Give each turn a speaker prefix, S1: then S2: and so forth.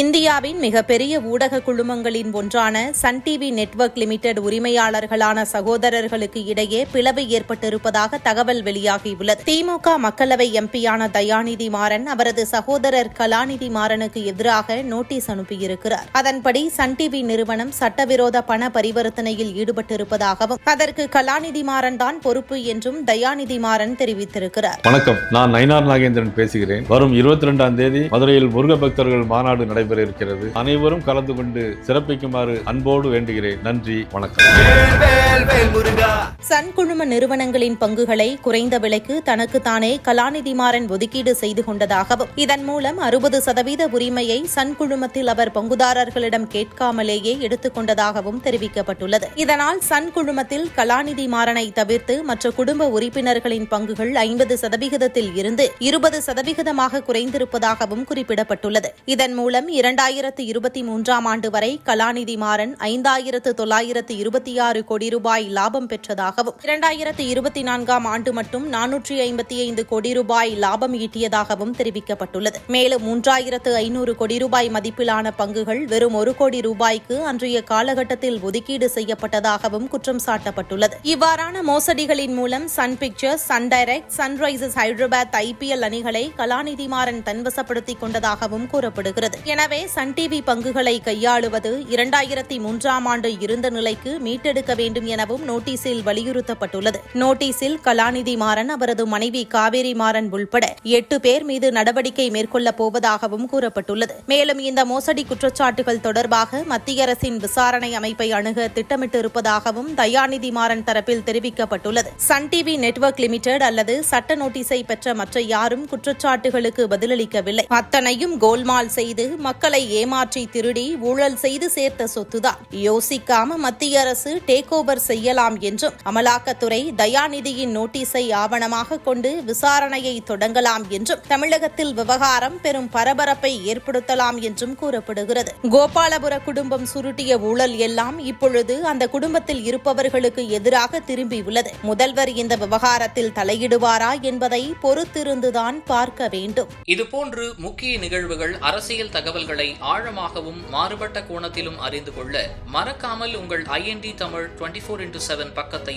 S1: இந்தியாவின் மிகப்பெரிய ஊடக குழுமங்களின் ஒன்றான சன் டிவி நெட்வொர்க் லிமிடெட் உரிமையாளர்களான சகோதரர்களுக்கு இடையே பிளவு ஏற்பட்டிருப்பதாக தகவல் வெளியாகியுள்ளது திமுக மக்களவை எம்பியான தயாநிதி மாறன் அவரது சகோதரர் கலாநிதி மாறனுக்கு எதிராக நோட்டீஸ் அனுப்பியிருக்கிறார் அதன்படி சன் டிவி நிறுவனம் சட்டவிரோத பண பரிவர்த்தனையில் ஈடுபட்டிருப்பதாகவும் அதற்கு கலாநிதி மாறன் தான் பொறுப்பு என்றும் தயாநிதி மாறன் தெரிவித்திருக்கிறார்
S2: வணக்கம் நான் நயனார் நாகேந்திரன் பேசுகிறேன் வரும் இருபத்தி இரண்டாம் தேதி மதுரையில் முருக பக்தர்கள் மாநாடு நடைபெற இருக்கிறது அனைவரும் கலந்து கொண்டு சிறப்பிக்குமாறு அன்போடு வேண்டுகிறேன் நன்றி வணக்கம்
S1: சன் குழும நிறுவனங்களின் பங்குகளை குறைந்த விலைக்கு தனக்குத்தானே கலாநிதி மாறன் ஒதுக்கீடு செய்து கொண்டதாகவும் இதன் மூலம் அறுபது சதவீத உரிமையை சன் குழுமத்தில் அவர் பங்குதாரர்களிடம் கேட்காமலேயே எடுத்துக் கொண்டதாகவும் தெரிவிக்கப்பட்டுள்ளது இதனால் சன் குழுமத்தில் கலாநிதி மாறனை தவிர்த்து மற்ற குடும்ப உறுப்பினர்களின் பங்குகள் ஐம்பது சதவிகிதத்தில் இருந்து இருபது சதவிகிதமாக குறைந்திருப்பதாகவும் குறிப்பிடப்பட்டுள்ளது இதன் மூலம் இரண்டாயிரத்து இருபத்தி மூன்றாம் ஆண்டு வரை கலாநிதி மாறன் ஐந்தாயிரத்து தொள்ளாயிரத்து இருபத்தி ஆறு கோடி ரூபாய் லாபம் பெற்றதாக சொன்னதாகவும் இரண்டாயிரத்தி இருபத்தி நான்காம் ஆண்டு மட்டும் நானூற்றி ஐம்பத்தி ஐந்து கோடி ரூபாய் லாபம் ஈட்டியதாகவும் தெரிவிக்கப்பட்டுள்ளது மேலும் மூன்றாயிரத்து ஐநூறு கோடி ரூபாய் மதிப்பிலான பங்குகள் வெறும் ஒரு கோடி ரூபாய்க்கு அன்றைய காலகட்டத்தில் ஒதுக்கீடு செய்யப்பட்டதாகவும் குற்றம் சாட்டப்பட்டுள்ளது இவ்வாறான மோசடிகளின் மூலம் Sun Pictures Sun Direct Sunrisers Hyderabad IPL அணிகளை கலாநிதி மாறன் தன்வசப்படுத்திக் கொண்டதாகவும் கூறப்படுகிறது எனவே சன் டிவி பங்குகளை கையாளுவது இரண்டாயிரத்தி மூன்றாம் ஆண்டு இருந்த நிலைக்கு மீட்டெடுக்க வேண்டும் எனவும் நோட்டீஸில் வலியுறுத்தி வலியுறுத்தப்பட்டுள்ளது நோட்டீஸில் கலாநிதி மாறன் அவரது மனைவி காவேரி மாறன் உள்பட எட்டு பேர் மீது நடவடிக்கை மேற்கொள்ளப் போவதாகவும் கூறப்பட்டுள்ளது மேலும் இந்த மோசடி குற்றச்சாட்டுகள் தொடர்பாக மத்திய அரசின் விசாரணை அமைப்பை அணுக திட்டமிட்டு இருப்பதாகவும் தயாநிதி மாறன் தரப்பில் தெரிவிக்கப்பட்டுள்ளது சன் டிவி நெட்வொர்க் லிமிடெட் அல்லது சட்ட நோட்டீஸை பெற்ற மற்ற யாரும் குற்றச்சாட்டுகளுக்கு பதிலளிக்கவில்லை அத்தனையும் கோல்மால் செய்து மக்களை ஏமாற்றி திருடி ஊழல் செய்து சேர்த்த சொத்துதான் யோசிக்காம மத்திய அரசு டேக் ஓவர் செய்யலாம் என்றும் அமலாக்கத்துறை தயாநிதியின் நோட்டீஸை ஆவணமாக கொண்டு விசாரணையை தொடங்கலாம் என்றும் தமிழகத்தில் விவகாரம் பெரும் பரபரப்பை ஏற்படுத்தலாம் என்றும் கூறப்படுகிறது கோபாலபுர குடும்பம் சுருட்டிய ஊழல் எல்லாம் இப்பொழுது அந்த குடும்பத்தில் இருப்பவர்களுக்கு எதிராக திரும்பியுள்ளது முதல்வர் இந்த விவகாரத்தில் தலையிடுவாரா என்பதை பொறுத்திருந்துதான் பார்க்க வேண்டும்
S3: இதுபோன்று முக்கிய நிகழ்வுகள் அரசியல் தகவல்களை ஆழமாகவும் மாறுபட்ட கோணத்திலும் அறிந்து கொள்ள மறக்காமல் உங்கள் IND Tamil twenty four into seven பக்கத்தை